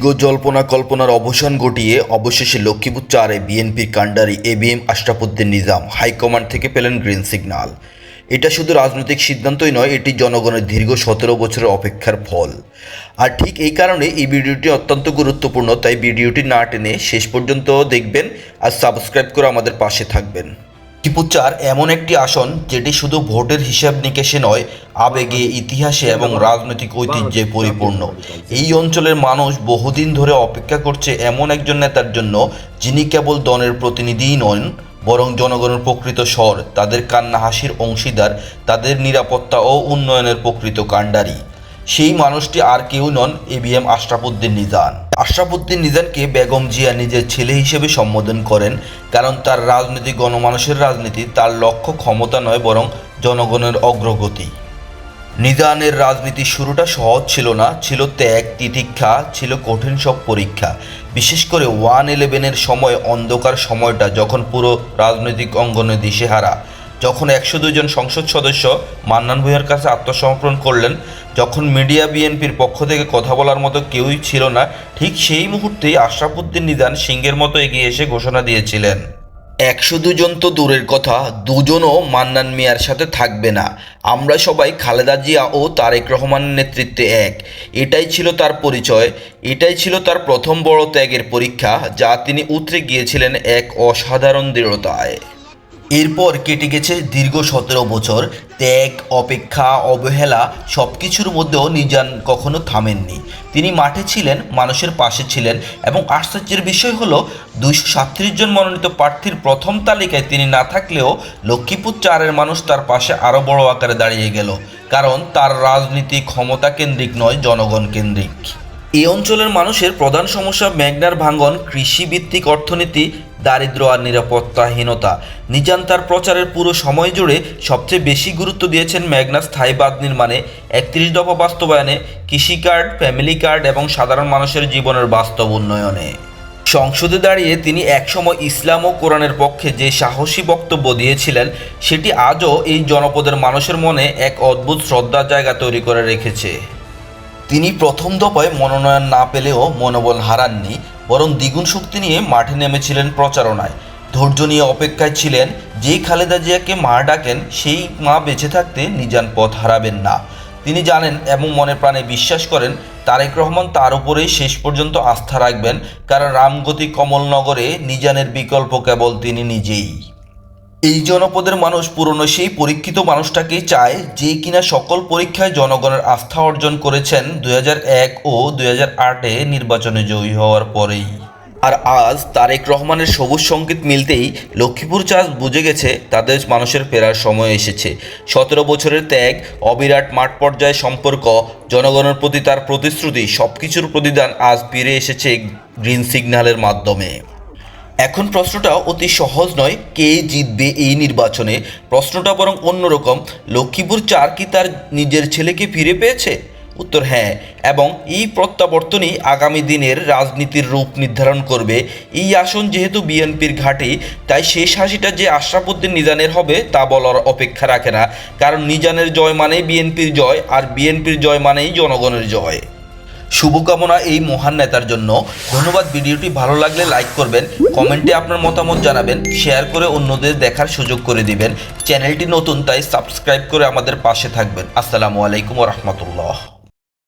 দীর্ঘ জল্পনা কল্পনার অবসান ঘটিয়ে অবশেষে লক্ষ্মীপুর চারে বিএনপির কাণ্ডারি A B M Ashrafuddin Nizam high command থেকে পেলেন গ্রিন সিগন্যাল এটা শুধু রাজনৈতিক সিদ্ধান্তই নয়, এটি জনগণের দীর্ঘ সতেরো বছরের অপেক্ষার ফল। আর ঠিক এই কারণে এই ভিডিওটি অত্যন্ত গুরুত্বপূর্ণ, তাই ভিডিওটি না টেনে শেষ পর্যন্ত দেখবেন আর সাবস্ক্রাইব করে আমাদের পাশে থাকবেন। লক্ষ্মীপুর চার এমন একটি আসন যেটি শুধু ভোটের হিসাব নিকেশে নয়, আবেগে, ইতিহাসে এবং রাজনৈতিক ঐতিহ্যে পরিপূর্ণ। এই অঞ্চলের মানুষ বহুদিন ধরে অপেক্ষা করছে এমন একজন নেতার জন্য যিনি কেবল দলের প্রতিনিধিই নন, বরং জনগণের প্রকৃত স্বর, তাদের কান্না হাসির অংশীদার, তাদের নিরাপত্তা ও উন্নয়নের প্রকৃত কাণ্ডারি। সেই মানুষটি আর কেউ নন A B M Ashrafuddin Nizan. Ashrafuddin নিজানকে Begum Zia নিজের ছেলে হিসেবে সম্বোধন করেন, কারণ তার রাজনীতি গণমানুষের রাজনীতি, তার লক্ষ্য ক্ষমতা নয়, বরং জনগণের অগ্রগতি। নিদানের রাজনীতির শুরুটা সহজ ছিল না, ছিল ত্যাগ, তিতিক্ষা, ছিল কঠিন সব পরীক্ষা। বিশেষ করে ওয়ান ইলেভেনের সময় অন্ধকার সময়টা, যখন পুরো রাজনৈতিক অঙ্গনে দিশেহারা। যখন একশো দুজন সংসদ সদস্য মান্নান ভূঁইয়ার কাছে আত্মসমর্পণ করলেন, যখন মিডিয়া বিএনপির পক্ষ থেকে কথা বলার মতো কেউই ছিল না, ঠিক সেই মুহূর্তেই আশরাফুদ্দিন নিদান সিংহের মতো এগিয়ে এসে ঘোষণা দিয়েছিলেন। একশো দুজন তো দূরের কথা, দুজনও মান্নান মিয়ার সাথে থাকবে না। আমরা সবাই খালেদা জিয়া ও তারেক রহমানের নেতৃত্বে এক। এটাই ছিল তার পরিচয়, এটাই ছিল তার প্রথম বড় ত্যাগের পরীক্ষা, যা তিনি উতরে গিয়েছিলেন এক অসাধারণ দৃঢ়তায়। এরপর কেটে গেছে দীর্ঘ সতেরো বছর। ত্যাগ, অপেক্ষা, অবহেলা সব কিছুর মধ্যেও নিজান কখনো থামেননি। তিনি মাঠে ছিলেন, মানুষের পাশে ছিলেন এবং আশ্চর্যের বিষয় হলো, দুইশো সাতত্রিশ জন মনোনীত প্রার্থীর প্রথম তালিকায় তিনি না থাকলেও লক্ষ্মীপুর চারের মানুষ তার পাশে আরও বড় আকারে দাঁড়িয়ে গেল। কারণ তার রাজনীতি ক্ষমতা কেন্দ্রিক নয়, জনগণ কেন্দ্রিক। এই অঞ্চলের মানুষের প্রধান সমস্যা মেঘনার ভাঙ্গন কৃষিভিত্তিক অর্থনীতি দারিদ্র আর নিরাপত্তাহীনতা। নিজান তার প্রচারের পুরো সময় জুড়ে সবচেয়ে বেশি গুরুত্ব দিয়েছেন ম্যাগনাস স্থায়ী বাঁধ নির্মাণে। একত্রিশ দফা বাস্তবায়নে, কৃষি কার্ড, ফ্যামিলি কার্ড এবং সাধারণ মানুষের জীবনের বাস্তব উন্নয়নে। সংসদে দাঁড়িয়ে তিনি একসময় ইসলাম ও কোরআনের পক্ষে যে সাহসী বক্তব্য দিয়েছিলেন, সেটি আজও এই জনপদের মানুষের মনে এক অদ্ভুত শ্রদ্ধার জায়গা তৈরি করে রেখেছে। তিনি প্রথম দফায় মনোনয়ন না পেলেও মনোবল হারাননি। বরং দ্বিগুণ শক্তি নিয়ে মাঠে নেমেছিলেন প্রচারণায়। ধৈর্য নিয়ে অপেক্ষায় ছিলেন যেই খালেদা জিয়াকে মা ডাকেন, সেই মা বেঁচে থাকতে নিজান পথ হারাবেন না। তিনি জানেন এবং মনে প্রাণে বিশ্বাস করেন, তারেক রহমান তার উপরেই শেষ পর্যন্ত আস্থা রাখবেন, কারণ রামগতি কমলনগরে নিজানের বিকল্প কেবল তিনি নিজেই। এই জনপদের মানুষ পুরনো সেই পরীক্ষিত মানুষটাকেই চায়, যে কিনা সকল পরীক্ষায় জনগণের আস্থা অর্জন করেছেন দু হাজার এক ও দুই আটে নির্বাচনে জয়ী হওয়ার পরেই। আর আজ তারেক রহমানের সবুজ সংকেত মিলতেই লক্ষ্মীপুর চাষ বুঝে গেছে, তাদের মানুষের ফেরার সময় এসেছে। সতেরো বছরের ত্যাগ, অবিরাট মাঠ পর্যায়ে সম্পর্ক, জনগণের প্রতি তার প্রতিশ্রুতি সব কিছুর প্রতিদান আজ ফিরে এসেছে গ্রিন সিগন্যালের মাধ্যমে। এখন প্রশ্নটা অতি সহজ নয়, কে জিতবে এই নির্বাচনে? প্রশ্নটা বরং অন্যরকম, লক্ষ্মীপুর চার কি তার নিজের ছেলেকে ফিরে পেয়েছে? উত্তর হ্যাঁ এবং এই প্রত্যাবর্তনই আগামী দিনের রাজনীতির রূপ নির্ধারণ করবে। এই আসন যেহেতু বিএনপির ঘাঁটি, তাই শেষ হাসিটা যে আশরাফুদ্দিন নিজানের হবে তা বলার অপেক্ষা রাখে না, কারণ নিজানের জয় মানেই বিএনপির জয়, আর বিএনপির জয় মানেই জনগণের জয়। শুভকামনা এই মহান নেতার জন্য। ধন্যবাদ, ভিডিওটি ভালো লাগলে লাইক করবেন, কমেন্টে আপনার মতামত জানাবেন, শেয়ার করে অন্যদের দেখার সুযোগ করে দিবেন। চ্যানেলটি নতুন, তাই সাবস্ক্রাইব করে আমাদের পাশে থাকবেন। আসসালামু আলাইকুম রহমতুল্লাহ।